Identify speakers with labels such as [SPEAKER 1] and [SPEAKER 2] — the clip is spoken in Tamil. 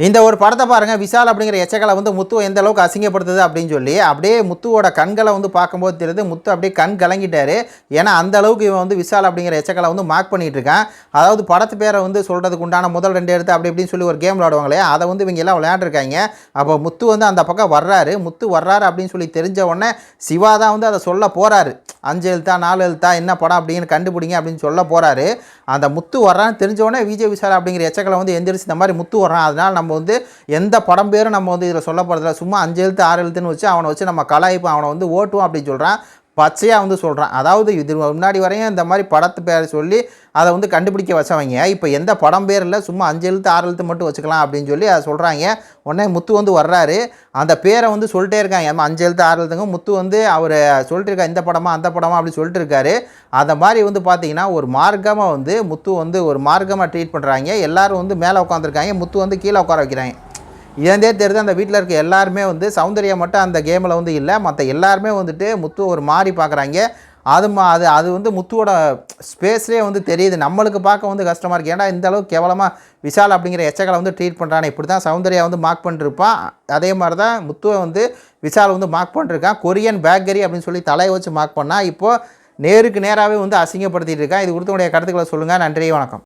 [SPEAKER 1] இந்த ஒரு படத்தை பாருங்கள் விஷால் அப்படிங்கிற எச்சக்கலை வந்து முத்துவை எந்த அளவுக்கு அசிங்கப்படுத்துது அப்படின்னு சொல்லி அப்படியே முத்துவோட கண்களை வந்து பார்க்கும்போது தெரியுது முத்து அப்படியே கண் கலங்கிட்டார். ஏன்னா அந்த அளவுக்கு இவன் வந்து விஷால் அப்படிங்கிற எச்சக்கலை வந்து மார்க் பண்ணிகிட்டு இருக்கான். அதாவது படத்து பேரை வந்து சொல்கிறதுக்கு உண்டான முதல் ரெண்டு எடுத்து அப்படி இப்படின்னு சொல்லி ஒரு கேம் விளாடுவாங்களே அதை வந்து இவங்க எல்லாம் விளையாண்டுருக்காங்க. அப்போ முத்து வந்து அந்த பக்கம் வர்றாரு. முத்து வர்றாரு அப்படின்னு சொல்லி தெரிஞ்ச உடனே சிவா தான் வந்து அதை சொல்ல போகிறாரு அஞ்சு எழுத்தா நாலு எழுத்தா என்ன படம் அப்படின்னு கண்டுபிடிங்க அப்படின்னு சொல்ல போகிறாரு அந்த முத்து வர்றான்னு தெரிஞ்ச உடனே விஜய் விஷால் அப்படிங்கிற எச்சக்கலை வந்து எந்திரிச்சு இந்த மாதிரி முத்து வர்றான். அதனால் நம்ம வந்து எந்த படம் பேரும் நம்ம வந்து இதில் சொல்ல போகிறதில்ல சும்மா அஞ்சு எழுத்து ஆறு எழுத்துன்னு வச்சு அவனை வச்சு நம்ம கலாய்ப்போம் அவனை வந்து ஓட்டுவோம் அப்படின்னு சொல்கிறான் பச்சையாக வந்து சொல்கிறான் அதாவது இது முன்னாடி வரையும் இந்த மாதிரி படத்து பேரை சொல்லி அதை வந்து கண்டுபிடிக்க வச்சவங்க. இப்போ எந்த படம் பேரில் சும்மா அஞ்சு எழுத்து ஆறு எழுத்து மட்டும் வச்சுக்கலாம் அப்படின்னு சொல்லி அதை சொல்கிறாங்க உடனே முத்து வந்து வர்றாரு. அந்த பேரை வந்து சொல்லிட்டே இருக்காங்க. அஞ்சு எழுத்து ஆறு எழுத்துங்க. முத்து வந்து அவர் சொல்லிட்டு இருக்கா இந்த படமா அந்த படமா அப்படி சொல்லிட்டு இருக்காரு. அந்த மாதிரி வந்து பார்த்தீங்கன்னா ஒரு மார்க்கமாக வந்து முத்து வந்து ஒரு மார்க்கமாக ட்ரீட் பண்ணுறாங்க எல்லோரும் வந்து மேலே உட்காந்துருக்காங்க முத்து வந்து கீழே உட்கார வைக்கிறாங்க. இதே தெரியுது அந்த வீட்டில் இருக்க எல்லாருமே வந்து சௌந்தர்யா மட்டும் அந்த கேமில் வந்து இல்லை. மற்ற எல்லாருமே வந்துட்டு முத்து ஒரு மாதிரி பார்க்குறாங்க அது மா அது அது வந்து முத்துவோட ஸ்பேஸ்லேயே வந்து தெரியுது. நம்மளுக்கு பார்க்க வந்து கஷ்டமாக இருக்குது ஏன்னா இந்த அளவுக்கு கேவலமாக விஷால் அப்படிங்கிற எச்சகளை வந்து ட்ரீட் பண்ணுறானே இப்படி தான் சௌந்தர்யா வந்து மார்க் பண்ணிருப்பான் அதே மாதிரி தான் முத்துவை வந்து விஷால் வந்து மார்க் பண்ணிருக்கான். கொரியன் பேக்கரி அப்படின்னு சொல்லி தலையை வச்சு மார்க் பண்ணால் இப்போது நேருக்கு நேராகவே வந்து அசிங்கப்படுத்திகிட்டு இருக்கான். இது கொடுத்தவங்களுடைய கருத்துக்களை சொல்லுங்கள் நன்றி வணக்கம்.